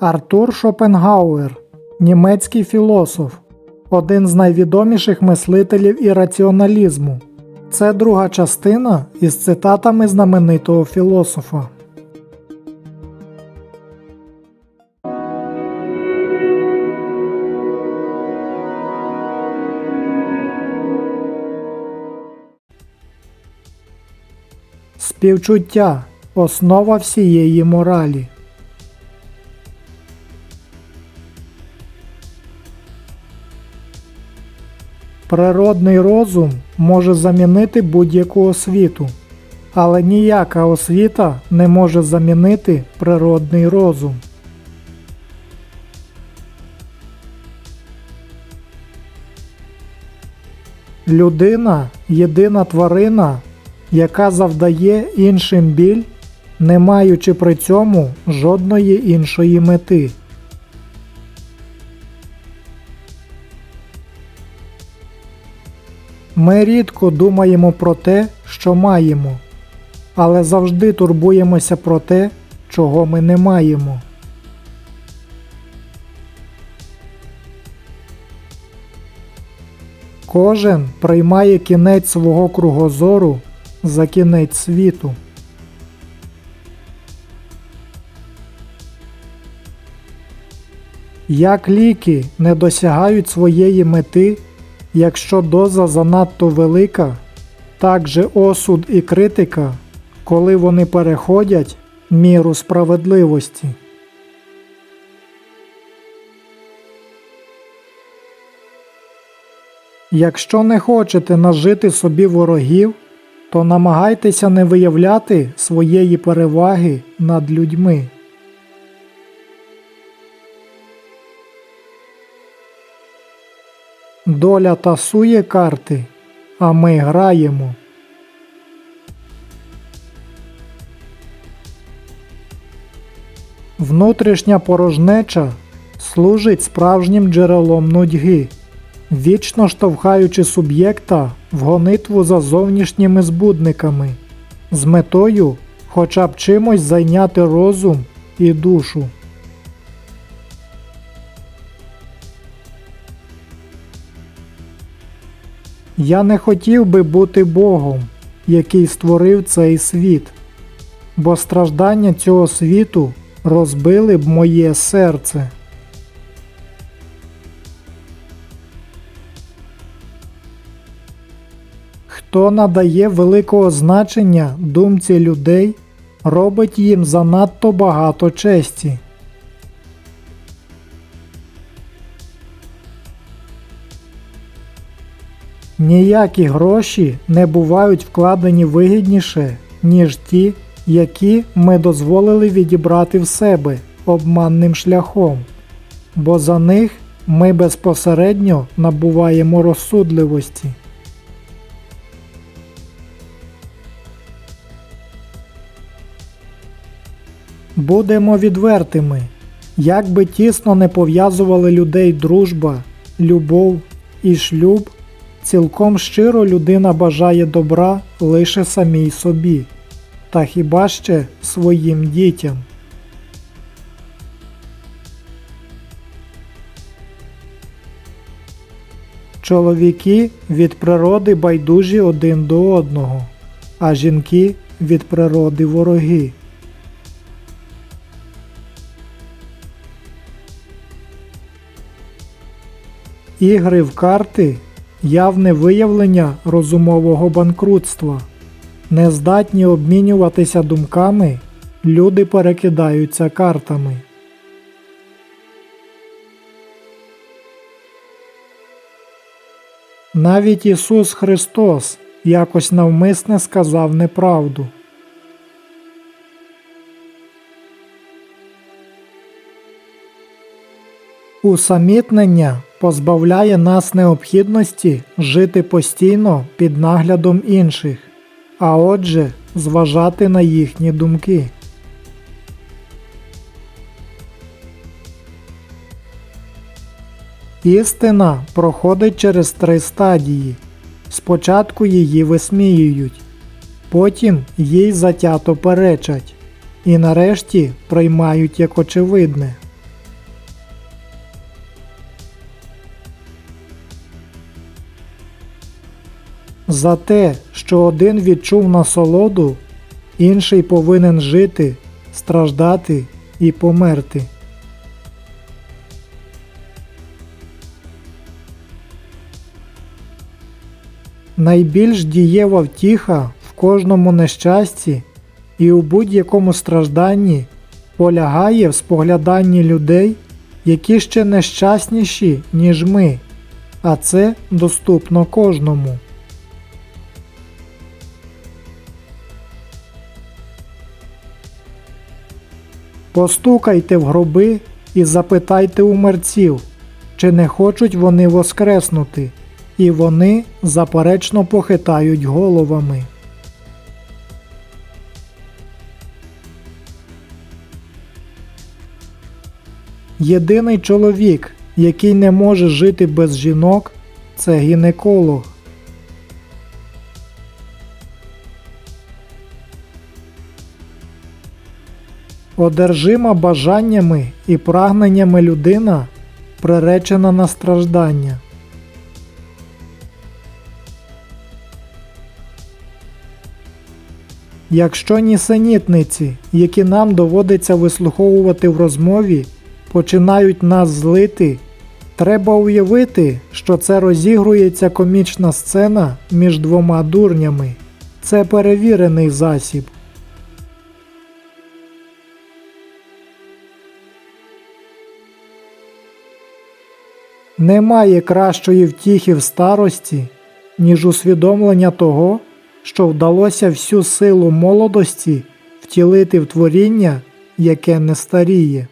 Артур Шопенгауер, німецький філософ, один з найвідоміших мислителів і раціоналізму. Це друга частина із цитатами знаменитого філософа. Співчуття основа всієї моралі. Природний розум може замінити будь-яку освіту, але ніяка освіта не може замінити природний розум. Людина єдина тварина, яка завдає іншим біль, не маючи при цьому жодної іншої мети. Ми рідко думаємо про те, що маємо, але завжди турбуємося про те, чого ми не маємо. Кожен приймає кінець свого кругозору за кінець світу. Як ліки не досягають своєї мети, якщо доза занадто велика, так же осуд і критика, коли вони переходять міру справедливості. Якщо не хочете нажити собі ворогів, то намагайтеся не виявляти своєї переваги над людьми. Доля тасує карти, а ми граємо. Внутрішня порожнеча служить справжнім джерелом нудьги, вічно штовхаючи суб'єкта в гонитву за зовнішніми збудниками, з метою хоча б чимось зайняти розум і душу. Я не хотів би бути Богом, який створив цей світ, бо страждання цього світу розбили б моє серце. Хто надає великого значення думці людей, робить їм занадто багато честі. Ніякі гроші не бувають вкладені вигідніше, ніж ті, які ми дозволили відібрати в себе обманним шляхом, бо за них ми безпосередньо набуваємо розсудливості. Будемо відвертими, як би тісно не пов'язували людей дружба, любов і шлюб, цілком щиро людина бажає добра лише самій собі, та хіба ще своїм дітям. Чоловіки від природи байдужі один до одного, а жінки від природи вороги. Ігри в карти явне виявлення розумового банкрутства. Нездатні обмінюватися думками, люди перекидаються картами. Навіть Ісус Христос якось навмисне сказав неправду. Усамітнення позбавляє нас необхідності жити постійно під наглядом інших, а отже, зважати на їхні думки. Істина проходить через три стадії. Спочатку її висміюють, потім їй затято перечать, і нарешті приймають як очевидне. За те, що один відчув насолоду, інший повинен жити, страждати і померти. Найбільш дієва втіха в кожному нещасті і у будь-якому стражданні полягає в спогляданні людей, які ще нещасніші, ніж ми, а це доступно кожному. Постукайте в гроби і запитайте у мерців, чи не хочуть вони воскреснути, і вони заперечно похитають головами. Єдиний чоловік, який не може жити без жінок, це гінеколог. Одержима бажаннями і прагненнями людина приречена на страждання. Якщо нісенітниці, які нам доводиться вислуховувати в розмові, починають нас злити, треба уявити, що це розігрується комічна сцена між двома дурнями. Це перевірений засіб. Немає кращої втіхи в старості, ніж усвідомлення того, що вдалося всю силу молодості втілити в творіння, яке не старіє.